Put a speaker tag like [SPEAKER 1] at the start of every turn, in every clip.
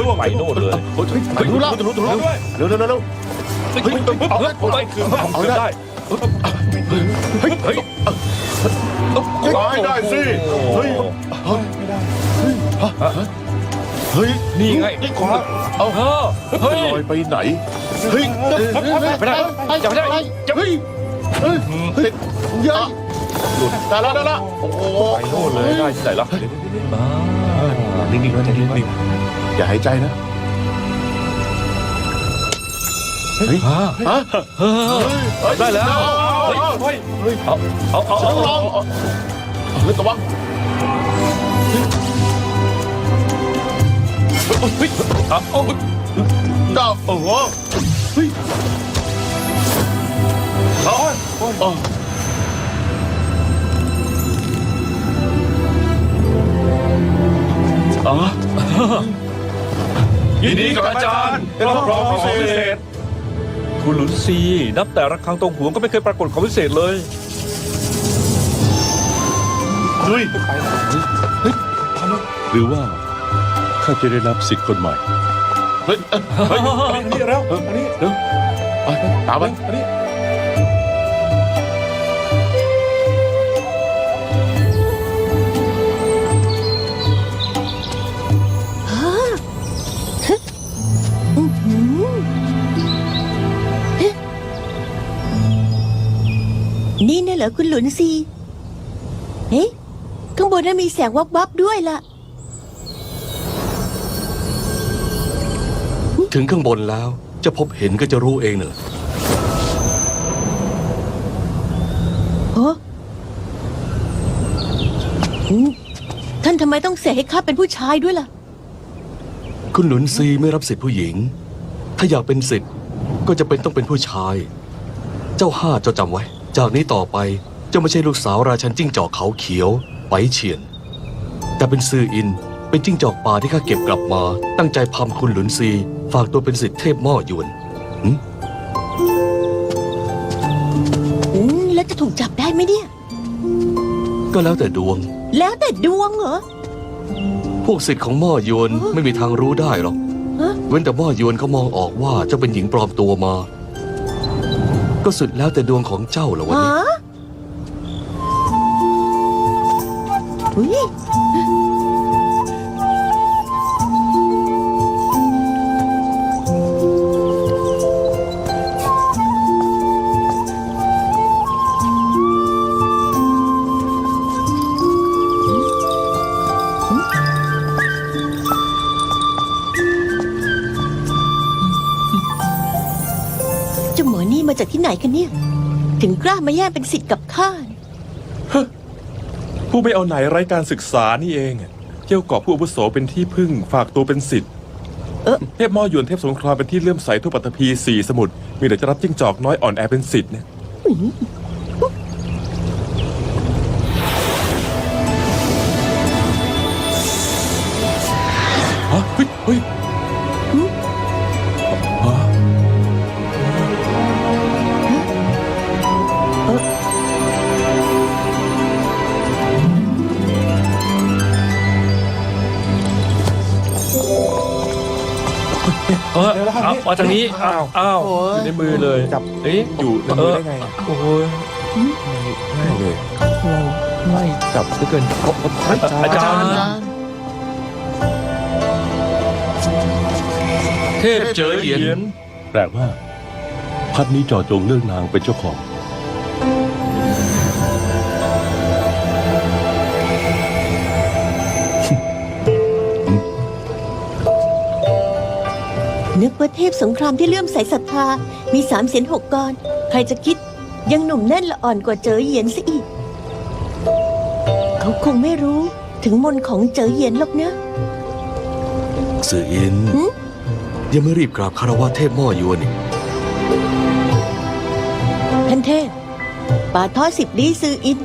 [SPEAKER 1] ล่วงไปโน่ยเลย
[SPEAKER 2] รู้แล้วรู้รู้ด้วยเร็วเร็วเร็ว
[SPEAKER 1] เฮ้ยเอาได้คืนเอาได้เฮ้ยเฮ้ย
[SPEAKER 2] ตายได้สิเฮ้ยไม่ได้เฮ้ย
[SPEAKER 1] นี่ไงนี่ขว
[SPEAKER 2] เอา
[SPEAKER 1] เฮ้ย
[SPEAKER 2] ลอยไปไหนเฮ้ย
[SPEAKER 1] ไม่ได้ยังไปได้
[SPEAKER 2] เฮ้ยเฮ้ยเฮ้ย หลุดได้แล้วได้แล้วโอ้โห
[SPEAKER 1] ไปโน่นเลยได้ที่ไหนล่ะบ้า
[SPEAKER 2] นิ่งๆไว้นิ่งๆไว้อย่าหายใจนะ
[SPEAKER 1] เฮ้ยฮะ
[SPEAKER 2] ฮะ
[SPEAKER 1] ได้แล้วเฮ้ยเฮ้ยเอาเอาเอา
[SPEAKER 2] ฉันล
[SPEAKER 1] เอา
[SPEAKER 2] องเฮ้ยระวัง
[SPEAKER 1] เฮ้ยเอาเอา
[SPEAKER 2] ดาวโอ้โหเฮ้ย
[SPEAKER 1] เอา
[SPEAKER 2] อ๋อ
[SPEAKER 1] อ๋อยินดีกับอาจารย์ได้รับรองของพิเศษ คุณหลุนซี นับแต่ระฆังตรงหัวก็ไม่เคยปรากฏของพิเศษเลย
[SPEAKER 2] เฮ้ย
[SPEAKER 3] หรือว่าข้าจะได้รับสิทธิ์คนใหม่
[SPEAKER 2] เฮ้ย
[SPEAKER 1] เฮ้ยอันนี้แล้วอันนี้เร็ว
[SPEAKER 2] ตามไป
[SPEAKER 1] อันนี้
[SPEAKER 4] นี่น่ะเหรอคุณหลุนซีเฮ้ยข้างบนนั้นมีแสงวับวับๆด้วยล่ะ
[SPEAKER 5] ถึงข้างบนแล้วจะพบเห็นก็จะรู้เองน่นแหละ
[SPEAKER 4] โอ้อืมท่านทำไมต้องเสกให้ข้าเป็นผู้ชายด้วยล่ะ
[SPEAKER 5] คุณหนุนซีไม่รับสิทธิผู้หญิง ถ้าอยากเป็นสิทธิ์ก็จะเป็นต้องเป็นผู้ชาย เจ้าห้าเจ้าจำไว้ จากนี้ต่อไปเจ้าไม่ใช่ลูกสาวราชันจิ้งจอกเขาเขียวไปเฉียน แต่เป็นซืออินเป็นจิ้งจอกป่าที่ข้าเก็บกลับมา ตั้งใจพำคุณหลุนซี ฝากตัวเป็นสิทธิเทพหม้อหยวน
[SPEAKER 4] อืมแล้วจะถูกจับได้ไหมเนี่ย
[SPEAKER 5] ก็แล้วแต่ดวง
[SPEAKER 4] แล้วแต่ดวงเหรอ
[SPEAKER 5] พวกสิทธิ์ของหม้อยวนไม่มีทางรู้ได้หรอก
[SPEAKER 4] ฮะ
[SPEAKER 5] เว้นแต่หม้อยวนเขามองออกว่าเจ้าเป็นหญิงปลอมตัวมา ก็สุดแล้วแต่ดวงของเจ้าละวันนี้
[SPEAKER 4] อุ๊ย ไหนกันเนี่ย ถึงกล้ามาแย่งเป็นสิทธิ์กับข้า
[SPEAKER 6] ผู้ไม่เอาไหนไร้การศึกษานี่เองเกี่ยวกับผู้อาวุโสเป็นที่พึ่งฝากตัวเป็นสิทธิ์
[SPEAKER 4] เอ๊ะ
[SPEAKER 6] เทพม่อหยวนเทพสงครามเป็นที่เลื่อมใสทั่วปัตตภีสี่สมุทรมีแต่จะรับจิ้งจอกน้อยอ่อนแอเป็นสิทธิ์เนี่ยฮะเฮ้ย
[SPEAKER 1] เออเอามาทางนี้อ้าวอ้าวอยู่ในมือเลย
[SPEAKER 6] จับ
[SPEAKER 1] เอ๊ะ
[SPEAKER 6] อยู่ในมือได้ไง
[SPEAKER 1] โอ้โห
[SPEAKER 6] ง่ายเลย
[SPEAKER 1] ไม่จับเหลือเกินอาจารย์เทพเจอเหรียญ
[SPEAKER 3] แปลกว่าพัดนี้เจอจงเลือกนางเป็นเจ้าของ
[SPEAKER 4] นึกว่าเทพสงครามที่เลื่อมใสศรัทธา มีสามเสียนหกกร ใครจะคิดยังหนุ่มแน่นละอ่อนกว่าเจอเหยียนซะอีก เขาคงไม่รู้ถึงมนต์ของเจอเหยียนหรอกนะ
[SPEAKER 5] สื่ออิน
[SPEAKER 4] หึ
[SPEAKER 5] ยังไม่รีบกราบคารวะเทพหม้อยวนอีก
[SPEAKER 4] ท่านเทพ ป่าท้อสิบลี้ซืออิน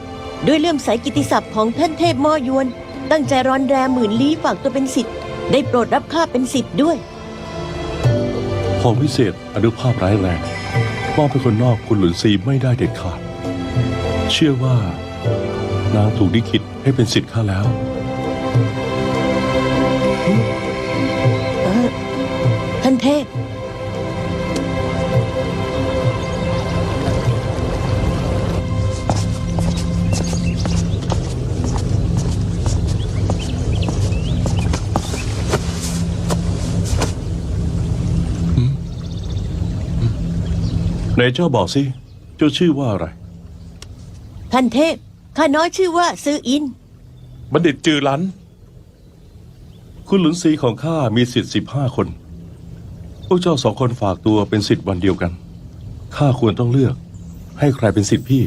[SPEAKER 4] ด้วยเลื่อมใสกิตติศัพท์ของท่านเทพม่อยวน ตั้งใจร้อนแรมหมื่นลี้ฝากตัวเป็นสิทธิ์ได้โปรดรับข้าเป็นสิทธิ์ด้วย
[SPEAKER 3] ของวิเศษอนุภาพร้ายแรงมอบให้คนนอกคุณหลุนซีไม่ได้เด็ดขาด เชื่อว่านางถูกดิคิดให้เป็นสิทธิ์ข้าแล้ว ไหนเจ้าบอกสิ เจ้าชื่อว่าอะไร
[SPEAKER 4] ท่านเทพ ข้าน้อยชื่อว่าซื้ออิน
[SPEAKER 6] บัณฑิตจือหลัน
[SPEAKER 3] คุณหลุนซีของข้ามีสิทธิ์สิบห้าคน พวกเจ้าสองคนฝากตัวเป็นสิทธิ์วันเดียวกัน ข้าควรต้องเลือก ให้ใครเป็นสิทธิ์พี่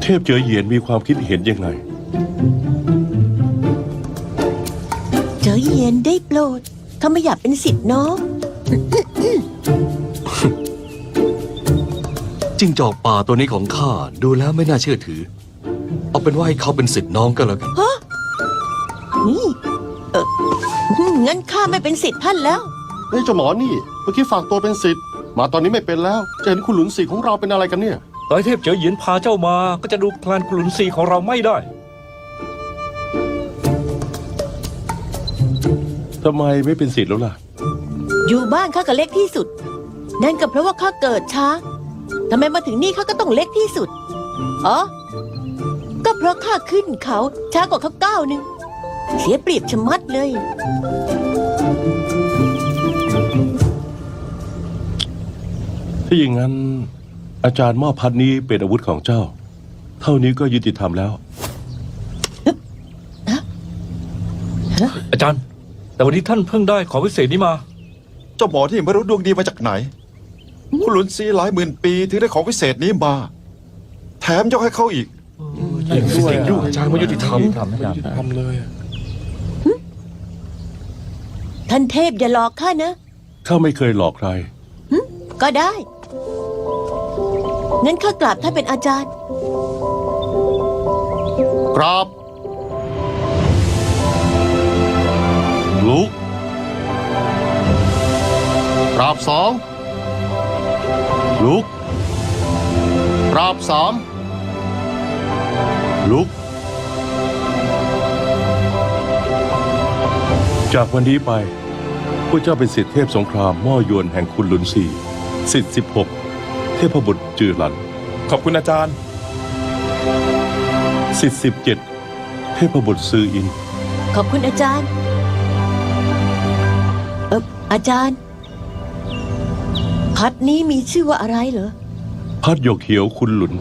[SPEAKER 3] เทพเจอเหยียนมีความคิดเห็นยังไง
[SPEAKER 4] เจอเยียนได้โปรด ข้าไม่อยากเป็นสิทธิ์น้อง
[SPEAKER 5] จิ้งจอกป่าตัวนี้ของข้าดูแล้วไม่น่าเชื่อถือ เอาเป็นว่าให้เขาเป็นสิทธิ์น้องก็แล้วกัน
[SPEAKER 4] นี่เอออืมงั้นข้าไม่เป็นสิทธิ์ท่านแล้ว
[SPEAKER 2] เฮ้ยเจ้าหมอนี่ เมื่อกี้ฝากตัวเป็นสิทธิ์มาตอนนี้ไม่เป็นแล้ว จะเห็นคุณหลุนสีของเราเป็นอะไรกันเนี่ย
[SPEAKER 1] ต่อยเทพเจ๋อเหยียนพาเจ้ามา ก็จะดูแคลนคุณหลุนซีของเราไม่ได้
[SPEAKER 3] ทำไมไม่เป็นสิทธิ์แล้วล่ะ
[SPEAKER 4] อยู่บ้านข้าก็เล็กที่สุด นั่นก็เพราะว่าข้าเกิดช้าทำไมมาถึงนี่ข้าก็ต้องเล็กที่สุด อ๋อ ก็เพราะข้าขึ้นเขาช้ากว่าเขาก้าวหนึ่งเสียเปรียบชะมัดเลย
[SPEAKER 3] ถ้าอย่างนั้น อาจารย์มอบพัดนี้เป็นอาวุธของเจ้า เท่านี้ก็ยุติธรรมแล้ว
[SPEAKER 1] อาจารย์ แต่วันนี้ท่านเพิ่งได้ของวิเศษนี้มา
[SPEAKER 7] เจ้าหมอที่ไม่รู้ดวงดีมาจากไหนคุณหลุนซีหลายหมื่นปีถึงได้ของพิเศษนี้มา แถมยกให้เขาอีก
[SPEAKER 6] จริงด้วย
[SPEAKER 5] จริงด้วยอาจารย์ไม่ยุติธรรม
[SPEAKER 6] ทำเลยอะ
[SPEAKER 4] ท่านเทพอย่าหลอกข้านะ
[SPEAKER 3] ข้าไม่เคยหลอกใคร
[SPEAKER 4] ก็ได้ งั้นข้ากราบท่านเป็นอาจารย์
[SPEAKER 2] กราบ บสอง
[SPEAKER 3] ลุก
[SPEAKER 2] กราบสาม
[SPEAKER 3] ลุก จากวันนี้ไปพวกเจ้าเป็นสิทธิเทพสงครามม่อยวนแห่งคุณหลุนซีสิทธิสิบหกเทพบุตรจือหลัน
[SPEAKER 6] ขอบคุณอาจารย์
[SPEAKER 3] สิทธิสิบเจ็ดเทพบุตรซืออิน
[SPEAKER 4] ขอบคุณอาจารย์ เอออาจารย์ พัดนี้มีชื่อว่าอะไรเหรอ
[SPEAKER 3] พัดหยกเขียวคุณหลุน